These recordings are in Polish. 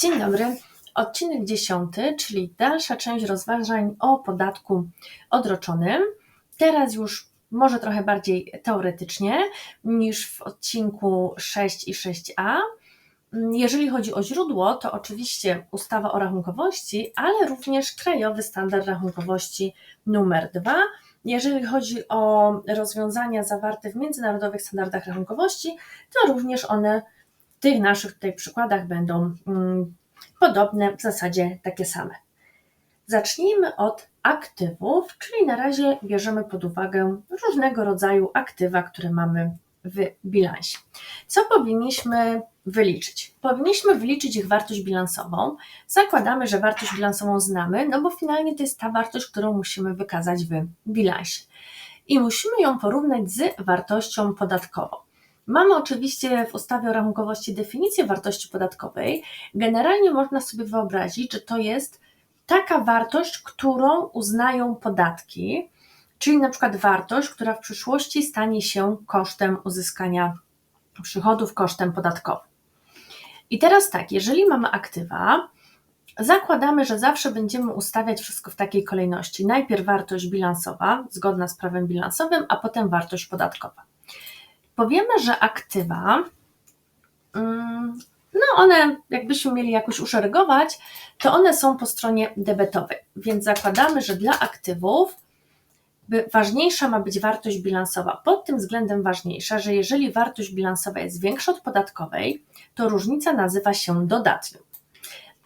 Dzień dobry. Odcinek dziesiąty, czyli dalsza część rozważań o podatku odroczonym. Teraz już może trochę bardziej teoretycznie niż w odcinku 6 i 6a. Jeżeli chodzi o źródło, to oczywiście ustawa o rachunkowości, ale również krajowy standard rachunkowości numer 2. Jeżeli chodzi o rozwiązania zawarte w międzynarodowych standardach rachunkowości, to również one tych naszych tutaj przykładach będą mm, podobne, w zasadzie takie same. Zacznijmy od aktywów, czyli na razie bierzemy pod uwagę różnego rodzaju aktywa, które mamy w bilansie. Co powinniśmy wyliczyć? Powinniśmy wyliczyć ich wartość bilansową. Zakładamy, że wartość bilansową znamy, no bo finalnie to jest ta wartość, którą musimy wykazać w bilansie. I musimy ją porównać z wartością podatkową. Mamy oczywiście w ustawie o rachunkowości definicję wartości podatkowej. Generalnie można sobie wyobrazić, że to jest taka wartość, którą uznają podatki, czyli na przykład wartość, która w przyszłości stanie się kosztem uzyskania przychodów, kosztem podatkowym. I teraz tak, jeżeli mamy aktywa, zakładamy, że zawsze będziemy ustawiać wszystko w takiej kolejności. Najpierw wartość bilansowa, zgodna z prawem bilansowym, a potem wartość podatkowa. Powiemy, że aktywa, mm, no one, jakbyśmy mieli jakoś uszeregować, to one są po stronie debetowej, więc zakładamy, że dla aktywów ważniejsza ma być wartość bilansowa. Pod tym względem ważniejsza, że jeżeli wartość bilansowa jest większa od podatkowej, to różnica nazywa się dodatnią.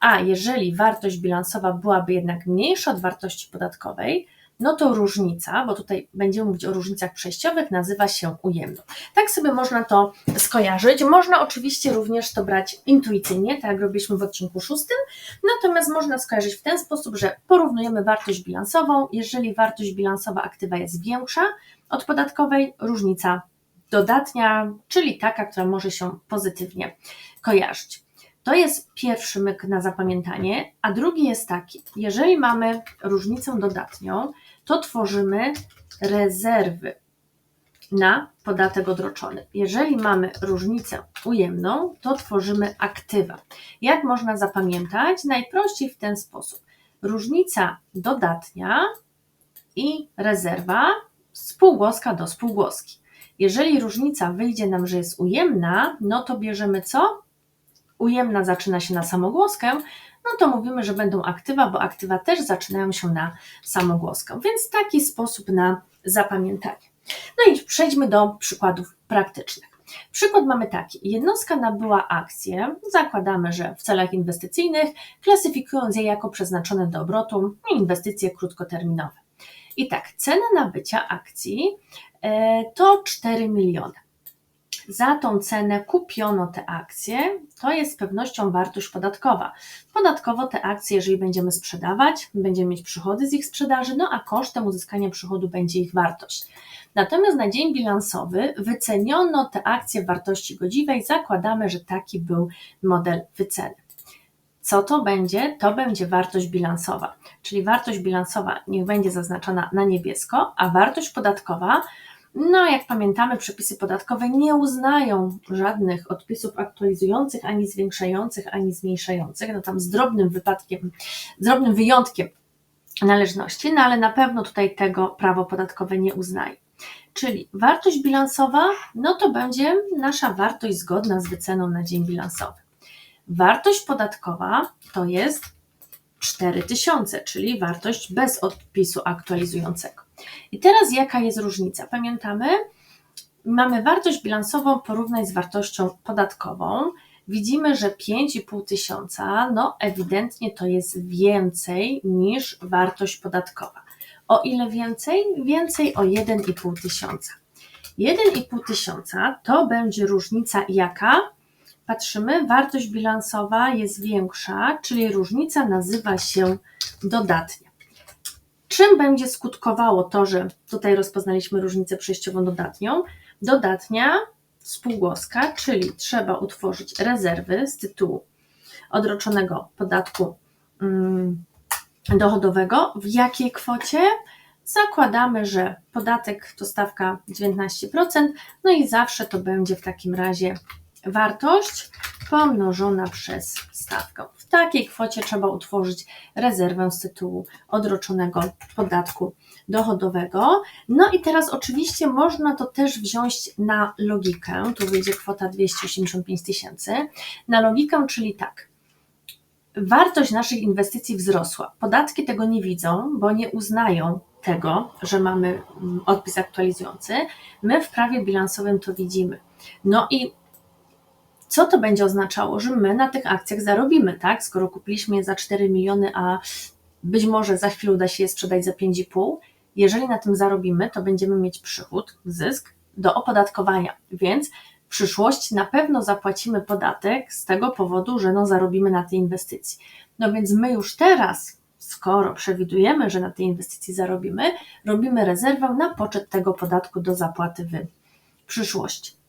A jeżeli wartość bilansowa byłaby jednak mniejsza od wartości podatkowej, no to różnica, bo tutaj będziemy mówić o różnicach przejściowych, nazywa się ujemną. Tak sobie można to skojarzyć. Można oczywiście również to brać intuicyjnie, tak jak robiliśmy w odcinku szóstym, natomiast można skojarzyć w ten sposób, że porównujemy wartość bilansową. Jeżeli wartość bilansowa aktywa jest większa od podatkowej, różnica dodatnia, czyli taka, która może się pozytywnie kojarzyć. To jest pierwszy myk na zapamiętanie, a drugi jest taki: jeżeli mamy różnicę dodatnią, to tworzymy rezerwy na podatek odroczony. Jeżeli mamy różnicę ujemną, to tworzymy aktywa. Jak można zapamiętać? Najprościej w ten sposób. Różnica dodatnia i rezerwa spółgłoska do spółgłoski. Jeżeli różnica wyjdzie nam, że jest ujemna, no to bierzemy co? Ujemna zaczyna się na samogłoskę, no to mówimy, że będą aktywa, bo aktywa też zaczynają się na samogłoskę. Więc taki sposób na zapamiętanie. No i przejdźmy do przykładów praktycznych. Przykład mamy taki. Jednostka nabyła akcję, zakładamy, że w celach inwestycyjnych, klasyfikując je jako przeznaczone do obrotu inwestycje krótkoterminowe. I tak, cena nabycia akcji e, to 4 miliony za tą cenę kupiono te akcje, to jest z pewnością wartość podatkowa. Podatkowo te akcje, jeżeli będziemy sprzedawać, będziemy mieć przychody z ich sprzedaży, no a kosztem uzyskania przychodu będzie ich wartość. Natomiast na dzień bilansowy wyceniono te akcje w wartości godziwej, zakładamy, że taki był model wyceny. Co to będzie? To będzie wartość bilansowa, czyli wartość bilansowa niech będzie zaznaczona na niebiesko, a wartość podatkowa no, jak pamiętamy, przepisy podatkowe nie uznają żadnych odpisów aktualizujących, ani zwiększających, ani zmniejszających. No tam z drobnym wypadkiem, z drobnym wyjątkiem należności, no ale na pewno tutaj tego prawo podatkowe nie uznaje. Czyli wartość bilansowa, no to będzie nasza wartość zgodna z wyceną na dzień bilansowy. Wartość podatkowa to jest 4000, czyli wartość bez odpisu aktualizującego. I teraz jaka jest różnica? Pamiętamy, mamy wartość bilansową porównać z wartością podatkową. Widzimy, że 5,5 tysiąca, no ewidentnie to jest więcej niż wartość podatkowa. O ile więcej? Więcej o 1,5 tysiąca. 1,5 tysiąca to będzie różnica jaka? Patrzymy, wartość bilansowa jest większa, czyli różnica nazywa się dodatnia. Czym będzie skutkowało to, że tutaj rozpoznaliśmy różnicę przejściową dodatnią? Dodatnia spółgłoska, czyli trzeba utworzyć rezerwy z tytułu odroczonego podatku mm, dochodowego. W jakiej kwocie? Zakładamy, że podatek to stawka 19%, no i zawsze to będzie w takim razie wartość pomnożona przez stawkę. W takiej kwocie trzeba utworzyć rezerwę z tytułu odroczonego podatku dochodowego. No i teraz oczywiście można to też wziąć na logikę, tu wyjdzie kwota 285 tysięcy, na logikę, czyli tak, wartość naszych inwestycji wzrosła. Podatki tego nie widzą, bo nie uznają tego, że mamy mm, odpis aktualizujący. My w prawie bilansowym to widzimy. No i co to będzie oznaczało, że my na tych akcjach zarobimy, tak? Skoro kupiliśmy je za 4 miliony, a być może za chwilę uda się je sprzedać za 5,5, jeżeli na tym zarobimy, to będziemy mieć przychód, zysk do opodatkowania, więc w przyszłości na pewno zapłacimy podatek z tego powodu, że no zarobimy na tej inwestycji. No więc my już teraz, skoro przewidujemy, że na tej inwestycji zarobimy, robimy rezerwę na poczet tego podatku do zapłaty w przyszłości.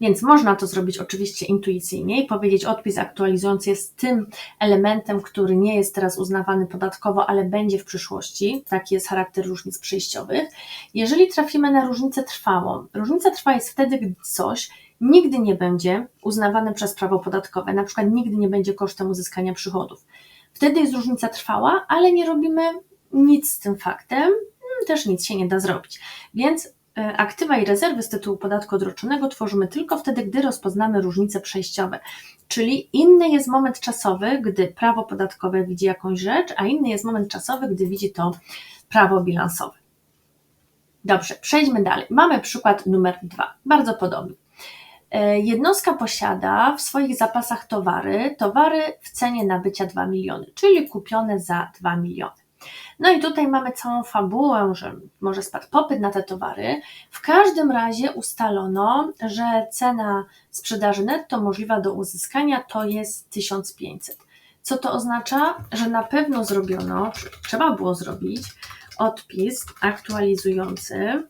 Więc można to zrobić oczywiście intuicyjnie i powiedzieć, odpis aktualizujący jest tym elementem, który nie jest teraz uznawany podatkowo, ale będzie w przyszłości. Taki jest charakter różnic przejściowych. Jeżeli trafimy na różnicę trwałą, różnica trwała jest wtedy, gdy coś nigdy nie będzie uznawane przez prawo podatkowe, na przykład nigdy nie będzie kosztem uzyskania przychodów. Wtedy jest różnica trwała, ale nie robimy nic z tym faktem, też nic się nie da zrobić. Więc aktywa i rezerwy z tytułu podatku odroczonego tworzymy tylko wtedy, gdy rozpoznamy różnice przejściowe. Czyli inny jest moment czasowy, gdy prawo podatkowe widzi jakąś rzecz, a inny jest moment czasowy, gdy widzi to prawo bilansowe. Dobrze, przejdźmy dalej. Mamy przykład numer dwa, bardzo podobny. E, jednostka posiada w swoich zapasach towary, towary w cenie nabycia 2 miliony, czyli kupione za 2 miliony. No i tutaj mamy całą fabułę, że może spadł popyt na te towary. W każdym razie ustalono, że cena sprzedaży netto możliwa do uzyskania to jest 1500. Co to oznacza? Że na pewno zrobiono, trzeba było zrobić odpis aktualizujący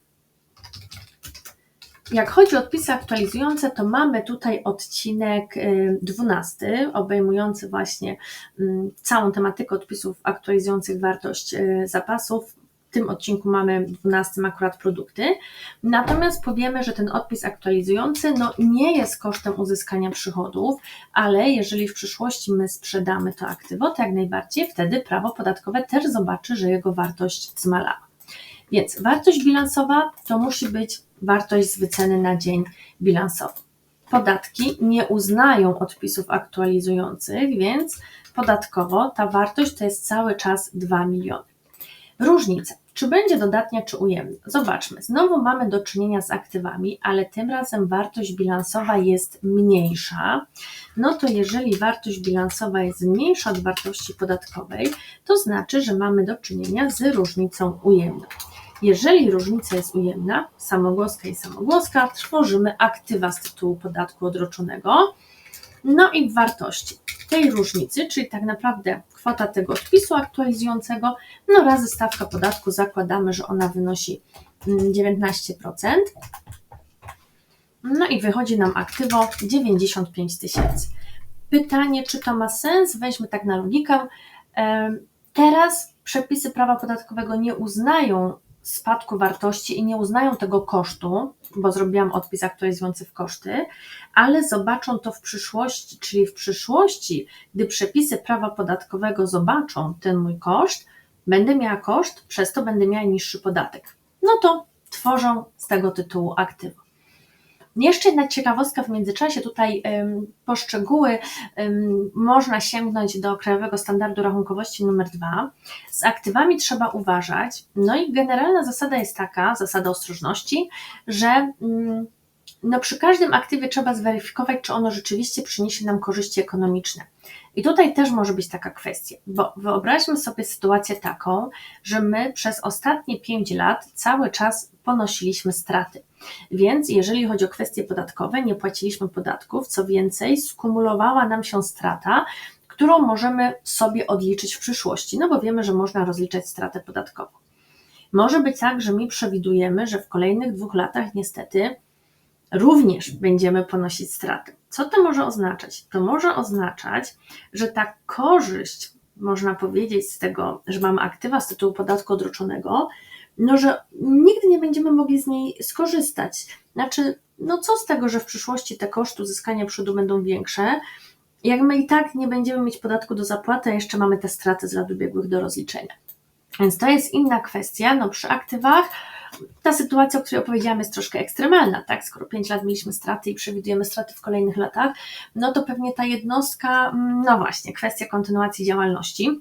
jak chodzi o odpisy aktualizujące, to mamy tutaj odcinek 12, y, obejmujący właśnie mm, całą tematykę odpisów aktualizujących wartość y, zapasów. W tym odcinku mamy 12 akurat produkty. Natomiast powiemy, że ten odpis aktualizujący no, nie jest kosztem uzyskania przychodów, ale jeżeli w przyszłości my sprzedamy to aktywo, to jak najbardziej wtedy prawo podatkowe też zobaczy, że jego wartość zmalała. Więc wartość bilansowa to musi być wartość z wyceny na dzień bilansowy. Podatki nie uznają odpisów aktualizujących, więc podatkowo ta wartość to jest cały czas 2 miliony. Różnice. Czy będzie dodatnia, czy ujemna? Zobaczmy. Znowu mamy do czynienia z aktywami, ale tym razem wartość bilansowa jest mniejsza. No to jeżeli wartość bilansowa jest mniejsza od wartości podatkowej, to znaczy, że mamy do czynienia z różnicą ujemną. Jeżeli różnica jest ujemna, samogłoska i samogłoska, tworzymy aktywa z tytułu podatku odroczonego. No i wartości tej różnicy, czyli tak naprawdę kwota tego odpisu aktualizującego, no razy stawka podatku, zakładamy, że ona wynosi 19%. Mm, no i wychodzi nam aktywo 95 tysięcy. Pytanie, czy to ma sens? Weźmy tak na logikę. Teraz przepisy prawa podatkowego nie uznają spadku wartości i nie uznają tego kosztu, bo zrobiłam odpis aktualizujący w koszty, ale zobaczą to w przyszłości, czyli w przyszłości, gdy przepisy prawa podatkowego zobaczą ten mój koszt, będę miała koszt, przez to będę miała niższy podatek. No to tworzą z tego tytułu aktywa. Jeszcze jedna ciekawostka w międzyczasie, tutaj poszczegóły można sięgnąć do Krajowego Standardu Rachunkowości numer 2. Z aktywami trzeba uważać. No i generalna zasada jest taka, zasada ostrożności, że mm, no przy każdym aktywie trzeba zweryfikować, czy ono rzeczywiście przyniesie nam korzyści ekonomiczne. I tutaj też może być taka kwestia, bo wyobraźmy sobie sytuację taką, że my przez ostatnie 5 lat cały czas ponosiliśmy straty. Więc jeżeli chodzi o kwestie podatkowe, nie płaciliśmy podatków, co więcej, skumulowała nam się strata, którą możemy sobie odliczyć w przyszłości, no bo wiemy, że można rozliczać stratę podatkową. Może być tak, że my przewidujemy, że w kolejnych dwóch latach niestety również będziemy ponosić straty. Co to może oznaczać? To może oznaczać, że ta korzyść, można powiedzieć, z tego, że mamy aktywa z tytułu podatku odroczonego, no, że nigdy nie będziemy mogli z niej skorzystać. Znaczy, no co z tego, że w przyszłości te koszty uzyskania przychodu będą większe, jak my i tak nie będziemy mieć podatku do zapłaty, a jeszcze mamy te straty z lat ubiegłych do rozliczenia. Więc to jest inna kwestia. No przy aktywach ta sytuacja, o której opowiedziałam, jest troszkę ekstremalna, tak? Skoro 5 lat mieliśmy straty i przewidujemy straty w kolejnych latach, no to pewnie ta jednostka, mm, no właśnie, kwestia kontynuacji działalności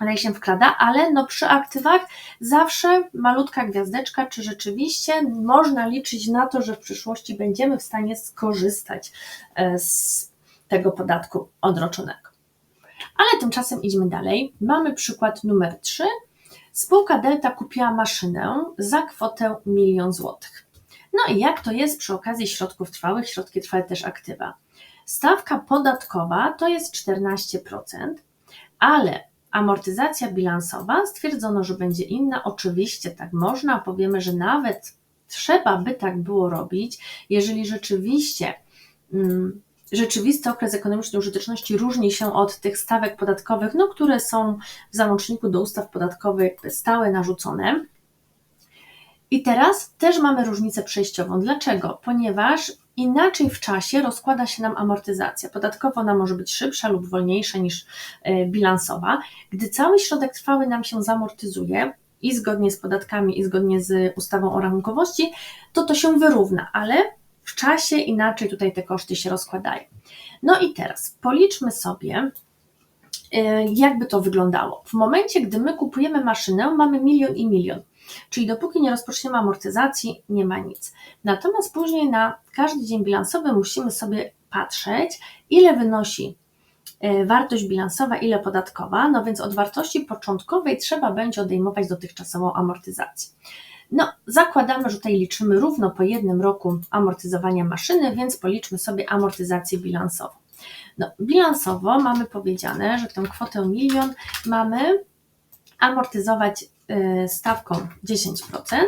tutaj się wkrada, ale no przy aktywach zawsze malutka gwiazdeczka, czy rzeczywiście można liczyć na to, że w przyszłości będziemy w stanie skorzystać e, z tego podatku odroczonego. Ale tymczasem idźmy dalej. Mamy przykład numer 3. Spółka Delta kupiła maszynę za kwotę milion złotych. No i jak to jest przy okazji środków trwałych? Środki trwałe też aktywa. Stawka podatkowa to jest 14%, ale amortyzacja bilansowa stwierdzono, że będzie inna. Oczywiście tak można, powiemy, że nawet trzeba by tak było robić, jeżeli rzeczywiście mm, rzeczywisty okres ekonomicznej użyteczności różni się od tych stawek podatkowych, no, które są w załączniku do ustaw podatkowych stałe, narzucone. I teraz też mamy różnicę przejściową. Dlaczego? Ponieważ inaczej w czasie rozkłada się nam amortyzacja. Podatkowo ona może być szybsza lub wolniejsza niż e, bilansowa. Gdy cały środek trwały nam się zamortyzuje, i zgodnie z podatkami, i zgodnie z ustawą o rachunkowości, to to się wyrówna, ale w czasie inaczej tutaj te koszty się rozkładają. No i teraz policzmy sobie, e, jakby to wyglądało. W momencie, gdy my kupujemy maszynę, mamy milion i milion. Czyli dopóki nie rozpoczniemy amortyzacji, nie ma nic. Natomiast później na każdy dzień bilansowy musimy sobie patrzeć, ile wynosi e, wartość bilansowa, ile podatkowa, no więc od wartości początkowej trzeba będzie odejmować dotychczasową amortyzację. No, zakładamy, że tutaj liczymy równo po jednym roku amortyzowania maszyny, więc policzmy sobie amortyzację bilansową. No, bilansowo mamy powiedziane, że tę kwotę milion mamy amortyzować y, stawką 10%,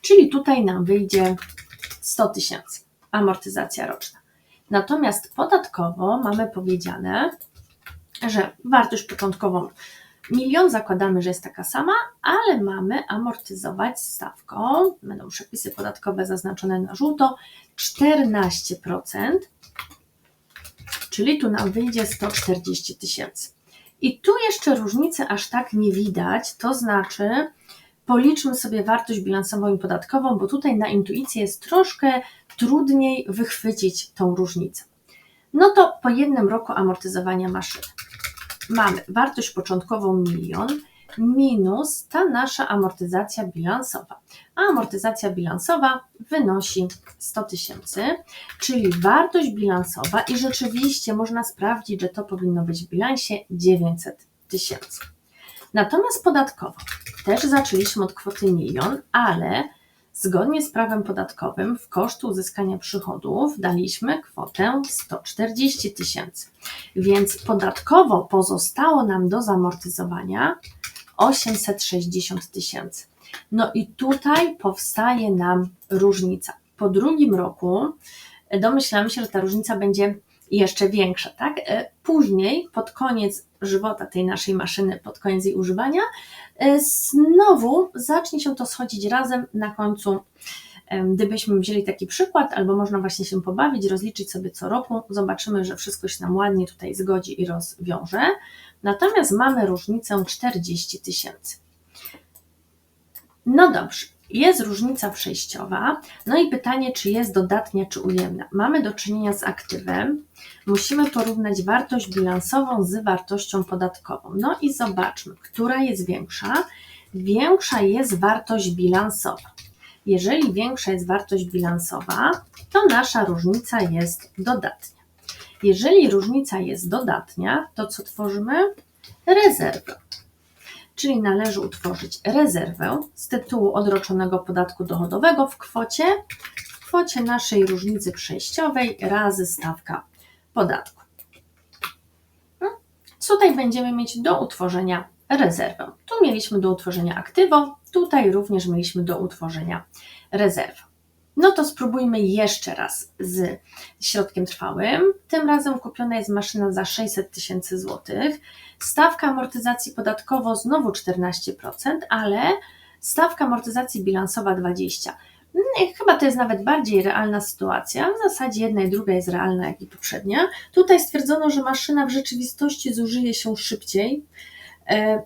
czyli tutaj nam wyjdzie 100 tysięcy amortyzacja roczna. Natomiast podatkowo mamy powiedziane, że wartość początkową Milion zakładamy, że jest taka sama, ale mamy amortyzować stawką, będą przepisy podatkowe zaznaczone na żółto, 14%, czyli tu nam wyjdzie 140 tysięcy. I tu jeszcze różnicy aż tak nie widać, to znaczy policzmy sobie wartość bilansową i podatkową, bo tutaj na intuicję jest troszkę trudniej wychwycić tą różnicę. No to po jednym roku amortyzowania maszyny mamy wartość początkową milion minus ta nasza amortyzacja bilansowa. A amortyzacja bilansowa wynosi 100 tysięcy, czyli wartość bilansowa i rzeczywiście można sprawdzić, że to powinno być w bilansie 900 tysięcy. Natomiast podatkowo też zaczęliśmy od kwoty milion, ale Zgodnie z prawem podatkowym w koszt uzyskania przychodów daliśmy kwotę 140 tysięcy, więc podatkowo pozostało nam do zamortyzowania 860 tysięcy. No i tutaj powstaje nam różnica. Po drugim roku domyślamy się, że ta różnica będzie jeszcze większa, tak? E, później, pod koniec żywota tej naszej maszyny, pod koniec jej używania, e, znowu zacznie się to schodzić razem na końcu. Gdybyśmy wzięli taki przykład, albo można właśnie się pobawić, rozliczyć sobie co roku, zobaczymy, że wszystko się nam ładnie tutaj zgodzi i rozwiąże. Natomiast mamy różnicę 40 tysięcy. No dobrze, jest różnica przejściowa, no i pytanie, czy jest dodatnia, czy ujemna. Mamy do czynienia z aktywem, musimy porównać wartość bilansową z wartością podatkową. No i zobaczmy, która jest większa. Większa jest wartość bilansowa. Jeżeli większa jest wartość bilansowa, to nasza różnica jest dodatnia. Jeżeli różnica jest dodatnia, to co tworzymy? Rezerwę czyli należy utworzyć rezerwę z tytułu odroczonego podatku dochodowego w kwocie, w kwocie naszej różnicy przejściowej razy stawka podatku. No, tutaj będziemy mieć do utworzenia rezerwę. Tu mieliśmy do utworzenia aktywo, tutaj również mieliśmy do utworzenia rezerwę. No to spróbujmy jeszcze raz z środkiem trwałym. Tym razem kupiona jest maszyna za 600 tysięcy złotych. Stawka amortyzacji podatkowo znowu 14%, ale stawka amortyzacji bilansowa 20%. Nie, chyba to jest nawet bardziej realna sytuacja. W zasadzie jedna i druga jest realna, jak i poprzednia. Tutaj stwierdzono, że maszyna w rzeczywistości zużyje się szybciej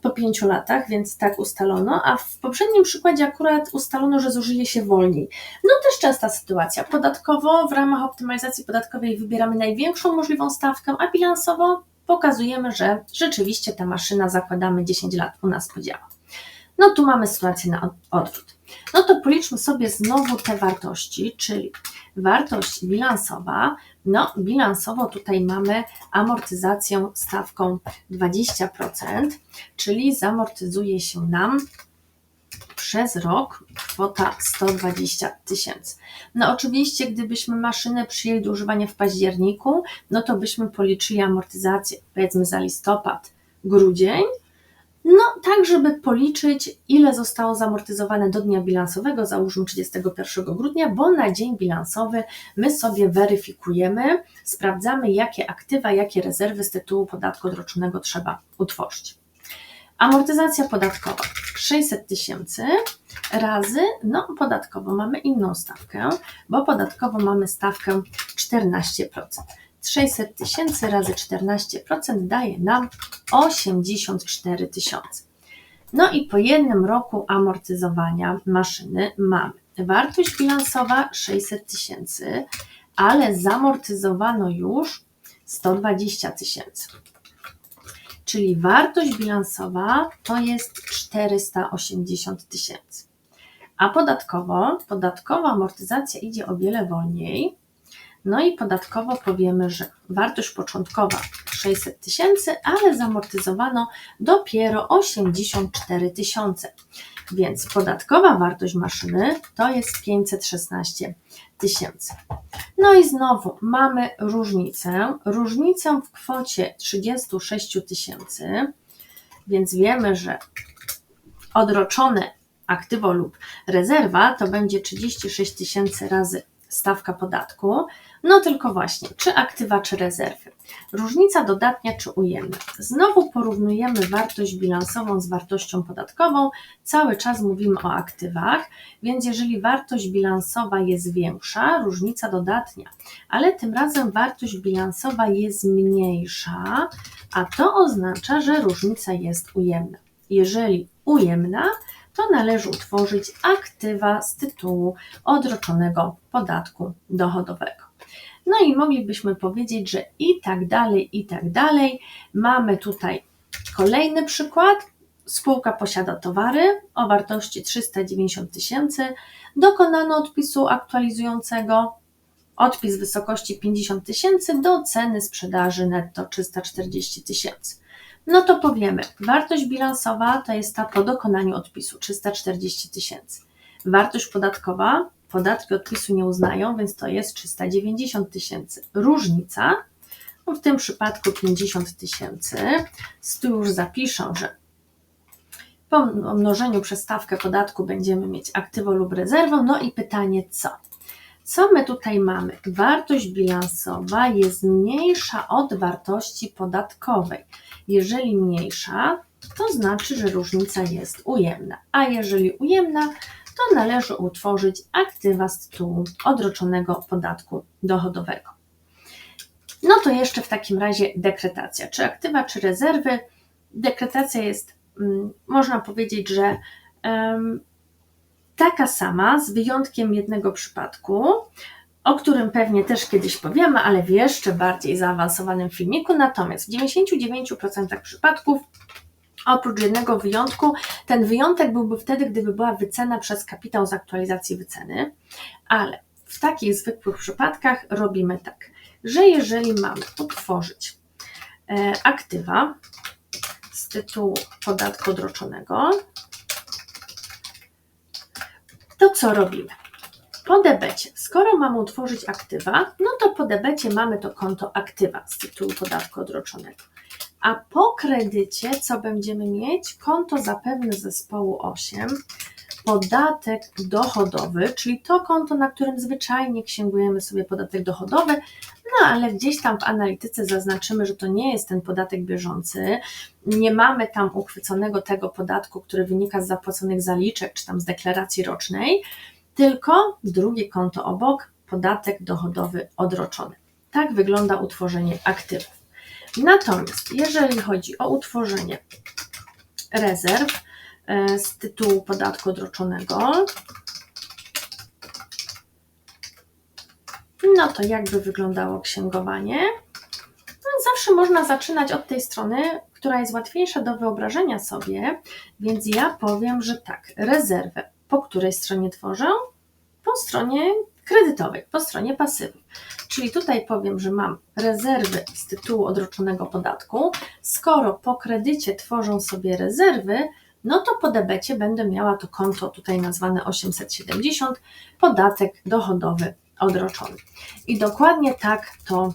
po pięciu latach, więc tak ustalono, a w poprzednim przykładzie akurat ustalono, że zużyje się wolniej. No też częsta sytuacja. Podatkowo w ramach optymalizacji podatkowej wybieramy największą możliwą stawkę, a bilansowo pokazujemy, że rzeczywiście ta maszyna zakładamy 10 lat u nas podziała. No tu mamy sytuację na odwrót. No to policzmy sobie znowu te wartości, czyli wartość bilansowa. No, bilansowo tutaj mamy amortyzację stawką 20%, czyli zamortyzuje się nam przez rok kwota 120 tysięcy. No oczywiście, gdybyśmy maszynę przyjęli do używania w październiku, no to byśmy policzyli amortyzację, powiedzmy za listopad, grudzień, no, tak, żeby policzyć, ile zostało zamortyzowane do dnia bilansowego, załóżmy 31 grudnia, bo na dzień bilansowy my sobie weryfikujemy, sprawdzamy, jakie aktywa, jakie rezerwy z tytułu podatku odroczonego trzeba utworzyć. Amortyzacja podatkowa 600 tysięcy razy, no podatkowo mamy inną stawkę, bo podatkowo mamy stawkę 14%. 600 tysięcy razy 14% daje nam 84 tysiące. No i po jednym roku amortyzowania maszyny mamy wartość bilansowa 600 tysięcy, ale zamortyzowano już 120 tysięcy. Czyli wartość bilansowa to jest 480 tysięcy. A podatkowo, podatkowa amortyzacja idzie o wiele wolniej, no i podatkowo powiemy, że wartość początkowa 600 tysięcy, ale zamortyzowano dopiero 84 tysiące. Więc podatkowa wartość maszyny to jest 516 tysięcy. No i znowu mamy różnicę. Różnicę w kwocie 36 tysięcy, więc wiemy, że odroczone aktywo lub rezerwa to będzie 36 tysięcy razy stawka podatku, no tylko właśnie, czy aktywa, czy rezerwy. Różnica dodatnia czy ujemna. Znowu porównujemy wartość bilansową z wartością podatkową. Cały czas mówimy o aktywach, więc jeżeli wartość bilansowa jest większa, różnica dodatnia, ale tym razem wartość bilansowa jest mniejsza, a to oznacza, że różnica jest ujemna. Jeżeli ujemna, to należy utworzyć aktywa z tytułu odroczonego podatku dochodowego. No i moglibyśmy powiedzieć, że i tak dalej, i tak dalej. Mamy tutaj kolejny przykład. Spółka posiada towary o wartości 390 tysięcy. Dokonano odpisu aktualizującego. Odpis wysokości 50 tysięcy do ceny sprzedaży netto 340 tysięcy. No to powiemy, wartość bilansowa to jest ta po dokonaniu odpisu 340 tysięcy. Wartość podatkowa podatki odpisu nie uznają, więc to jest 390 tysięcy. Różnica, no w tym przypadku 50 tysięcy, tu już zapiszę, że po mnożeniu przez stawkę podatku będziemy mieć aktywo lub rezerwę. No i pytanie co? Co my tutaj mamy? Wartość bilansowa jest mniejsza od wartości podatkowej. Jeżeli mniejsza, to znaczy, że różnica jest ujemna, a jeżeli ujemna, to należy utworzyć aktywa z tytułu odroczonego podatku dochodowego. No to jeszcze w takim razie dekretacja. Czy aktywa, czy rezerwy? Dekretacja jest, mm, można powiedzieć, że taka sama, z wyjątkiem jednego przypadku, o którym pewnie też kiedyś powiemy, ale w jeszcze bardziej zaawansowanym filmiku. Natomiast w 99% przypadków Oprócz jednego wyjątku, ten wyjątek byłby wtedy, gdyby była wycena przez kapitał z aktualizacji wyceny, ale w takich zwykłych przypadkach robimy tak, że jeżeli mamy utworzyć e, aktywa z tytułu podatku odroczonego, to co robimy? Po debecie, skoro mamy utworzyć aktywa, no to po debecie mamy to konto aktywa z tytułu podatku odroczonego. A po kredycie co będziemy mieć? Konto zapewne zespołu 8, podatek dochodowy, czyli to konto, na którym zwyczajnie księgujemy sobie podatek dochodowy, no ale gdzieś tam w analityce zaznaczymy, że to nie jest ten podatek bieżący, nie mamy tam uchwyconego tego podatku, który wynika z zapłaconych zaliczek czy tam z deklaracji rocznej, tylko drugie konto obok podatek dochodowy odroczony. Tak wygląda utworzenie aktywów. Natomiast jeżeli chodzi o utworzenie rezerw e, z tytułu podatku odroczonego, no to jakby wyglądało księgowanie? No, zawsze można zaczynać od tej strony, która jest łatwiejsza do wyobrażenia sobie, więc ja powiem, że tak, rezerwę po której stronie tworzę? Po stronie kredytowej, po stronie pasywów. Czyli tutaj powiem, że mam rezerwy z tytułu odroczonego podatku. Skoro po kredycie tworzą sobie rezerwy, no to po debecie będę miała to konto tutaj nazwane 870, podatek dochodowy odroczony. I dokładnie tak to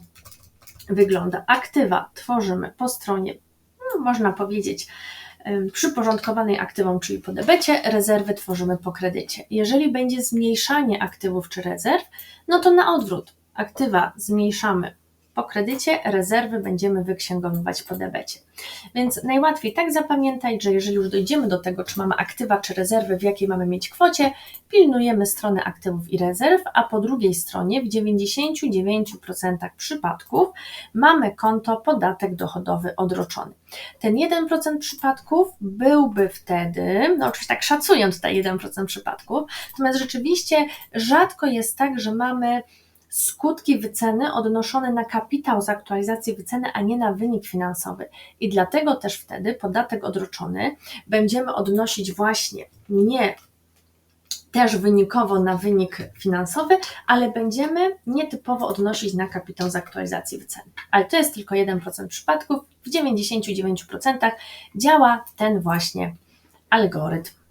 wygląda. Aktywa tworzymy po stronie, no, można powiedzieć, przyporządkowanej aktywom, czyli po debecie, rezerwy tworzymy po kredycie. Jeżeli będzie zmniejszanie aktywów czy rezerw, no to na odwrót. Aktywa zmniejszamy po kredycie, rezerwy będziemy wyksięgowywać po debecie. Więc najłatwiej tak zapamiętać, że jeżeli już dojdziemy do tego, czy mamy aktywa, czy rezerwy, w jakiej mamy mieć kwocie, pilnujemy strony aktywów i rezerw, a po drugiej stronie w 99% przypadków mamy konto podatek dochodowy odroczony. Ten 1% przypadków byłby wtedy, no oczywiście tak szacuję tutaj 1% przypadków, natomiast rzeczywiście rzadko jest tak, że mamy skutki wyceny odnoszone na kapitał z aktualizacji wyceny, a nie na wynik finansowy. I dlatego też wtedy podatek odroczony będziemy odnosić właśnie nie też wynikowo na wynik finansowy, ale będziemy nietypowo odnosić na kapitał z aktualizacji wyceny. Ale to jest tylko 1% przypadków, w 99% działa ten właśnie algorytm.